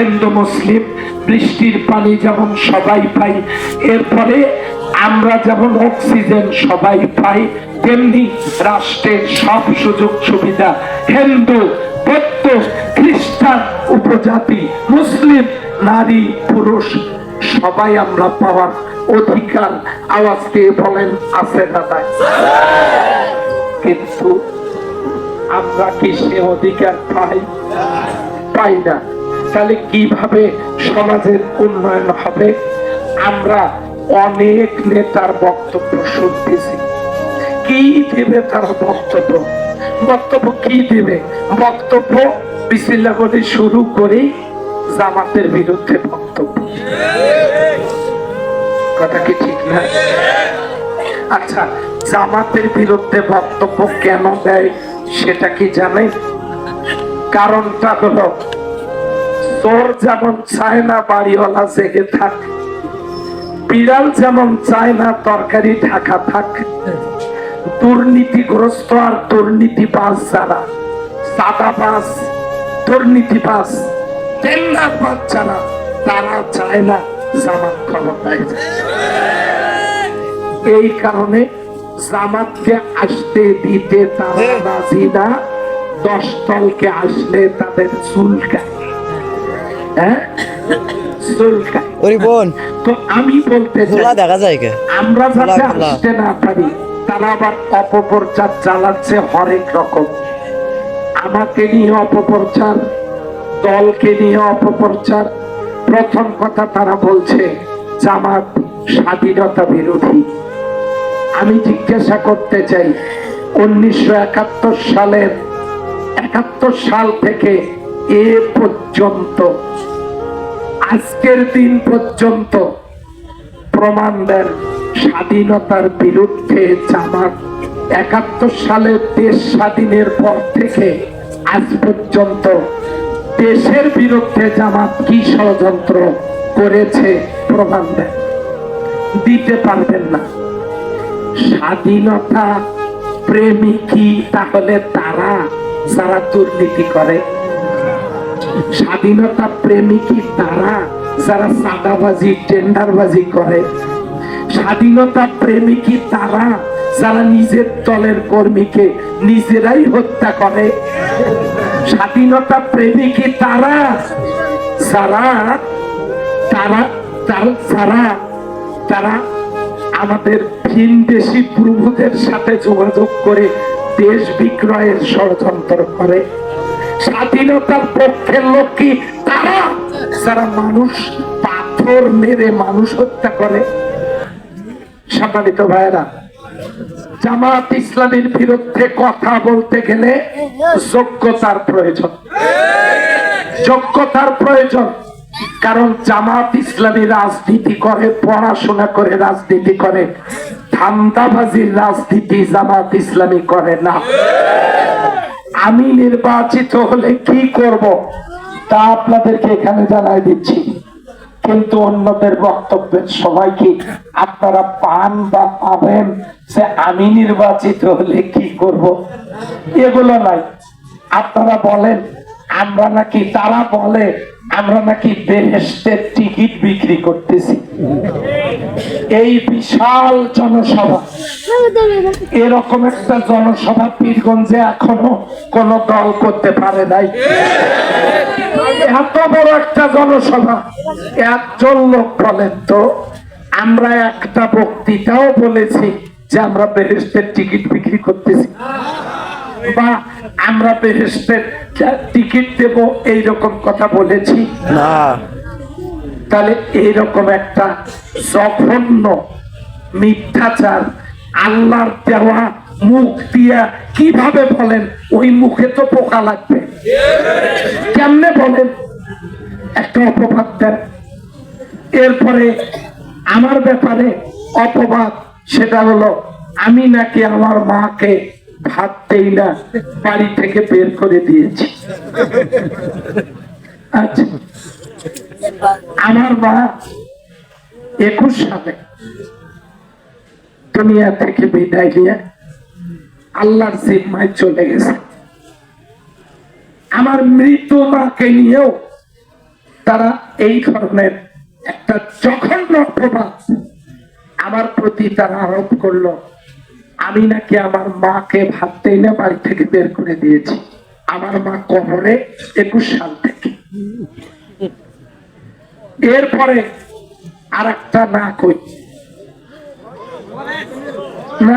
হিন্দু, মুসলিম, বৃষ্টির পানি যেমন সবাই পাই এরপরে আমরা যেমন অক্সিজেন সবাই পাই, তেমনি রাষ্ট্রের সব সুযোগ সুবিধা হিন্দু, বৌদ্ধ, খ্রিস্টান, উপজাতি, মুসলিম, নারী, পুরুষ সবাই আমরা পাওয়ার অধিকার। আওয়াজ দিয়ে বলেন, আছে না নাই? কিন্তু আমরা কি সে অধিকার পাই? পাই না। তাহলে কীভাবে সমাজের উন্নয়ন হবে, আমরা অনেক নেতার বক্তব্য শুনতেছি। কি দেবে তারা বক্তব্য? বক্তব্য কি দেবে? বক্তব্য বিসিল্লা শুরু করে জামাতের বিরুদ্ধে বক্তব্য। কথা কি ঠিক না? আচ্ছা জামাতের বিরুদ্ধে বক্তব্য কেন দেয় সেটা কি জানেন? কারণটা হলো চোর যেমন চায় না বাড়িওয়ালা জেগে থাক, বিড়াল যেমন চায় না তরকারি ঢাকা থাক, দুর্নীতিগ্রস্ত আর দুর্নীতিবাজ যারা সাদাবাজ দুর্নীতিবাজ, টেন্ডারবাজ যারা, তারা চায় না জামাত ক্ষমতায় এই কারণে জামাতকে আসতে দিতে তারা রাজি না দশ দলকে আসলে তাদের চুলকায় ওরে বোন তো আমি বলতে খোলা দেখা যায় কে? আমরা যাতে খোলা, খোলা। আসতে না পারি তারা আবার অপপ্রচার চালাচ্ছে হরেক রকম। আমাকে নিয়ে অপপ্রচার দলকে নিয়ে অপপ্রচার। প্রথম কথা তারা বলছে জামাত স্বাধীনতা বিরোধী। আমি জিজ্ঞাসা করতে চাই উনিশশো একাত্তর সালের একাত্তর সাল থেকে এ পর্যন্ত, আজকের দিন পর্যন্ত প্রমাণ দেন স্বাধীনতার বিরুদ্ধে জামাত। একাত্তর সালে দেশ স্বাধীনের পর থেকে আজ পর্যন্ত দেশের বিরুদ্ধে জামাত কি ষড়যন্ত্র করেছে প্রমাণ দেন। দিতে পারবেন না। স্বাধীনতা প্রেমী কি তাহলে তারা, যারা দুর্নীতি করে। স্বাধীনতা প্রেমী তারা যারা সাদাবাজি টেন্ডারবাজি করে। স্বাধীনতা প্রেমী তারা যারা নিজের দলের কর্মীকে নিজেরাই হত্যা করে। স্বাধীনতা প্রেমী তারা যারা, তারা তারা যারা তারা আমাদের ভিনদেশি প্রভুদের সাথে যোগাযোগ করে দেশ বিক্রয়ের ষড়যন্ত্র করে। স্বাধীনতার পক্ষের লোক কি তারা। যারা মানুষ পাথর মেরে মানুষ হত্যা করে। সম্মানিত ভাইরা জামাত ইসলামের বিরুদ্ধে কথা বলতে গেলে যোগ্যতার প্রয়োজন। যোগ্যতার প্রয়োজন। কারণ জামাত ইসলামী রাজনীতি করে, পড়াশোনা করে, রাজনীতি করে। ধান্দাবাজির রাজনীতি জামাত ইসলামী করে না। আমি নির্বাচিত হলে কি করব? তা আপনাদেরকে এখানে জানাই দিচ্ছি। কিন্তু অন্যদের বক্তব্যের সবাইকে আপনারা পান বা পাবেন? যে আমি নির্বাচিত হলে কি করব? এগুলো নাই। আপনারা বলেন আমরা নাকি তারা বলে, আমরা নাকি বেহেস্তের টিকিট বিক্রি করতেছি। এই বিশাল জনসভা। এরকম একটা জনসভা পীরগঞ্জে এখনও কোন দল করতে পারে নাই। এত বড় একটা জনসভা। একজন লোক বলেন তো, আমরা একটা বক্তৃতাও বলেছি যে আমরা বেহেস্তের টিকিট বিক্রি করতেছি। বা আমরা বেহেস্তের টিকিট দেব এইরকম কথা বলেছি। না। তাহলে এইরকম একটা জঘন্য মিথ্যাচার আল্লাহর দেওয়া মুখ দিয়া কীভাবে বলেন? ওই মুখে তো পোকা লাগবে। কেমনে বলেন? একটা অপবাদ দেন। এরপরে আমার ব্যাপারে অপবাদ সেটা হলো আমি নাকি আমার মাকে ভাত দেই না, বাড়ি থেকে বের করে দিয়েছি। আচ্ছা আমার মা একুশ সালে দুনিয়া থেকে বিদায় নিয়ে আল্লাহর জিম্মায় চলে গেছে। আমার মৃত মাকে নিয়েও তারা এই ধরনের একটা জঘন্য অপবাদ আমার প্রতি তারা আরোপ করল। আমি নাকি আমার মাকে ভাবতেই না বাড়ি থেকে বের করে দিয়েছি। আমার মা কবরে একুশ সাল থেকে। এরপরে আর একটা না কই। না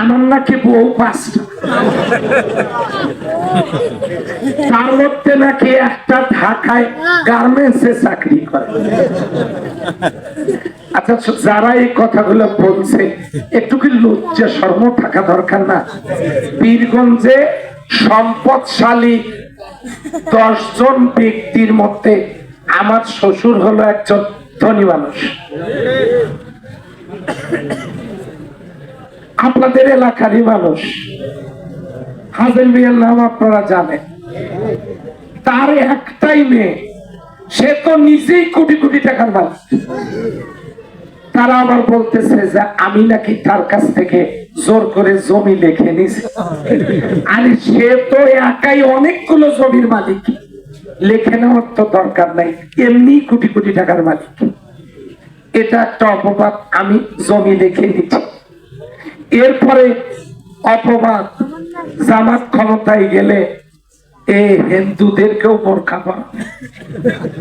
আমার নাকি বউ পাঁচটা তার মধ্যে নাকি একটা ঢাকায় গার্মেন্টসে চাকরি করে। আচ্ছা যারা এই কথাগুলো বলছে একটু কি লজ্জা, শর্ম থাকা দরকার না। বীরগঞ্জে সম্পদশালী দশজন ব্যক্তির মধ্যে আমার শ্বশুর হলো একজন ধনী মানুষ। আপনাদের এলাকারই মানুষ। হাজেল মিয়ার নাম আপনারা জানেন। তার একটাই মেয়ে, সে তো নিজেই কোটি কোটি টাকার মালিক। তারা আবার বলতেছে যে আমি নাকি তার কাছ থেকে জোর করে জমি লিখে নিছি। আরে সে তো একাই অনেকগুলো জমির মালিক। লেখে নেওয়ার তো দরকার নাই, এমনি কোটি কোটি টাকার মালিক। এটা একটা অপবাদ, আমি জমি লিখে নিচ্ছি এরপরে অপবাদ, জামাত ক্ষমতায় গেলে হিন্দুদেরকেও বোরখা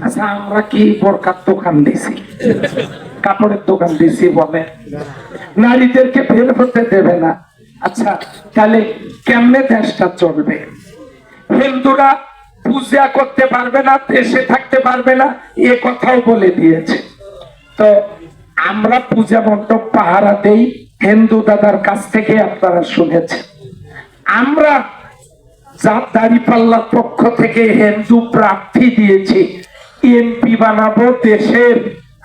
আচ্ছা আমরা কি দোকান দিছি? কাপড়ের দোকান দিছি বলে। নারীদেরকে বের হতে দেবে না। আচ্ছা তাহলে কেমনে দেশটা চলবে? হিন্দুরা পূজা করতে পারবে না, দেশে থাকতে পারবে না, এ কথাও বলে দিয়েছে। তো আমরা পূজা মণ্ডপ পাহারা দেই, হিন্দু দাদার কাছ থেকে আপনারা শুনেছেন। আমরা জাত দাঁড়িপাল্লার পক্ষ থেকে হিন্দু প্রার্থী দিয়েছি। এমপি বানাবো দেশের,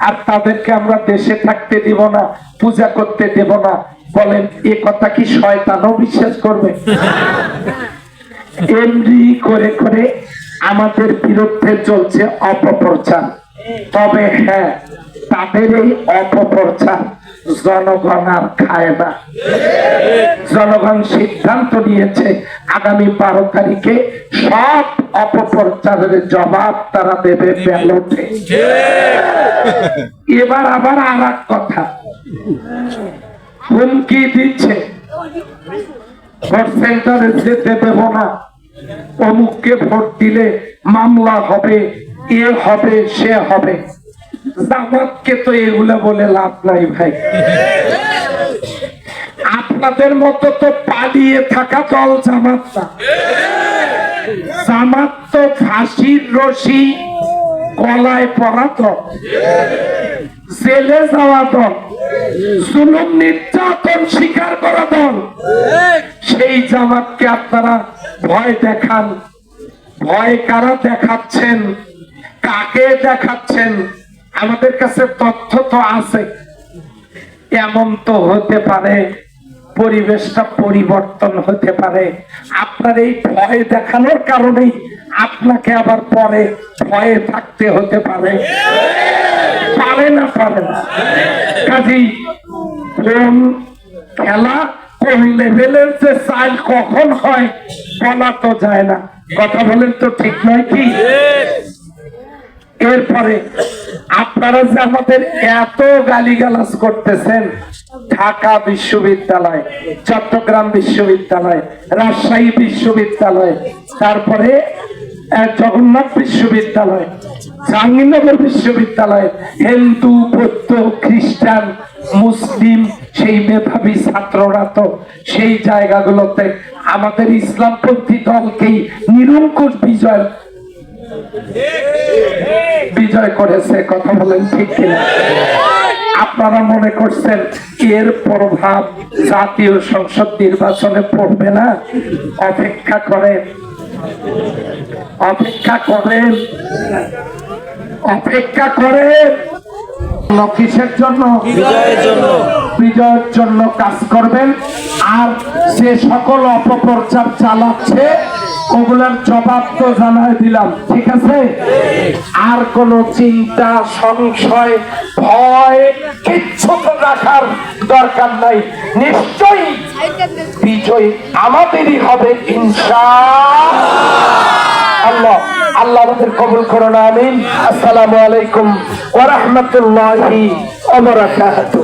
আর তাদেরকে আমরা দেশে থাকতে দিব না, পূজা করতে দেব না। বলেন, এ কথা কি শয়তানও বিশ্বাস করবে? এমনি করে করে আমাদের বিরুদ্ধে চলছে অপপ্রচার। তবে হ্যাঁ তাদের এই অপপ্রচার জনগণ আর খায় না। জনগণ সিদ্ধান্ত নিয়েছে, আগামী বারো তারিখে সব অপপ্রচারের জবাব তারা দেবে ব্যালটে। এবার আবার আর এক কথা। হুমকি দিচ্ছে। ভোট সেন্টারে যেতে দেব অমুককে ভোট দিলে মামলা হবে, এ হবে, সে হবে। জামাতকে তো এগুলো বলে লাভ নাই ভাই। আপনাদের মতো তো পালিয়ে থাকা দল জামাত না। জামাত তো ফাঁসির রশি, গলায় পরা দল। জেলে যাওয়া দল, জুলুম নির্যাতন স্বীকার করা দল। সেই জামাতকে আপনারা ভয় দেখান। ভয় কারা দেখাচ্ছেন? কাকে দেখাচ্ছেন? আমাদের কাছে তথ্য তো আছে। এমন তো হতে পারে, পরিবেশটা পরিবর্তন হতে পারে। আপনার এই ভয় দেখানোর কারণেই আপনাকে আবার পরে ভয়ে থাকতে হতে পারে। পারে না পারে না। কাজেই কোন খেলা কোন লেভেলের যে চাল কখন হয় বলা তো যায় না। কথা বলেন তো ঠিক নয় কি? এরপরে আপনারা যে আমাদের এত গালিগালাজ করতেছেন, ঢাকা বিশ্ববিদ্যালয়, চট্টগ্রাম বিশ্ববিদ্যালয়, রাজশাহী বিশ্ববিদ্যালয়, তারপরে জগন্নাথ বিশ্ববিদ্যালয়, জাহাঙ্গীরনগর বিশ্ববিদ্যালয়, হিন্দু, বৌদ্ধ, খ্রিস্টান, মুসলিম, সেই মেধাবী ছাত্ররা তো সেই জায়গাগুলোতে আমাদের ইসলামপন্থী দলকেই নিরঙ্কুশ বিজয় বিজয় করেছে কথা বলেন ঠিক কিনা? আপনারা মনে করছেন এর প্রভাব জাতীয় সংসদ নির্বাচনে পড়বে না? অপেক্ষা করেন অপেক্ষা করেন অপেক্ষা করেন। কিসের জন্য বিজয়ের জন্য। বিজয়ের জন্য কাজ করবেন। আর যে সকল অপপ্রচার চালাচ্ছে ওগুলোর জবাব তো জানাই দিলাম, ঠিক আছে? আর কোন চিন্তা, সংশয়, ভয় কিচ্ছু তো রাখার দরকার নাই। নিশ্চয়ই বিজয় আমাদেরই হবে, ইনশা আল্লাহ। আল্লাহ আমাদের কবুল করুন, আমিন। আসসালামু আলাইকুম ওয়া রাহমাতুল্লাহি ওয়া বারাকাতুহু।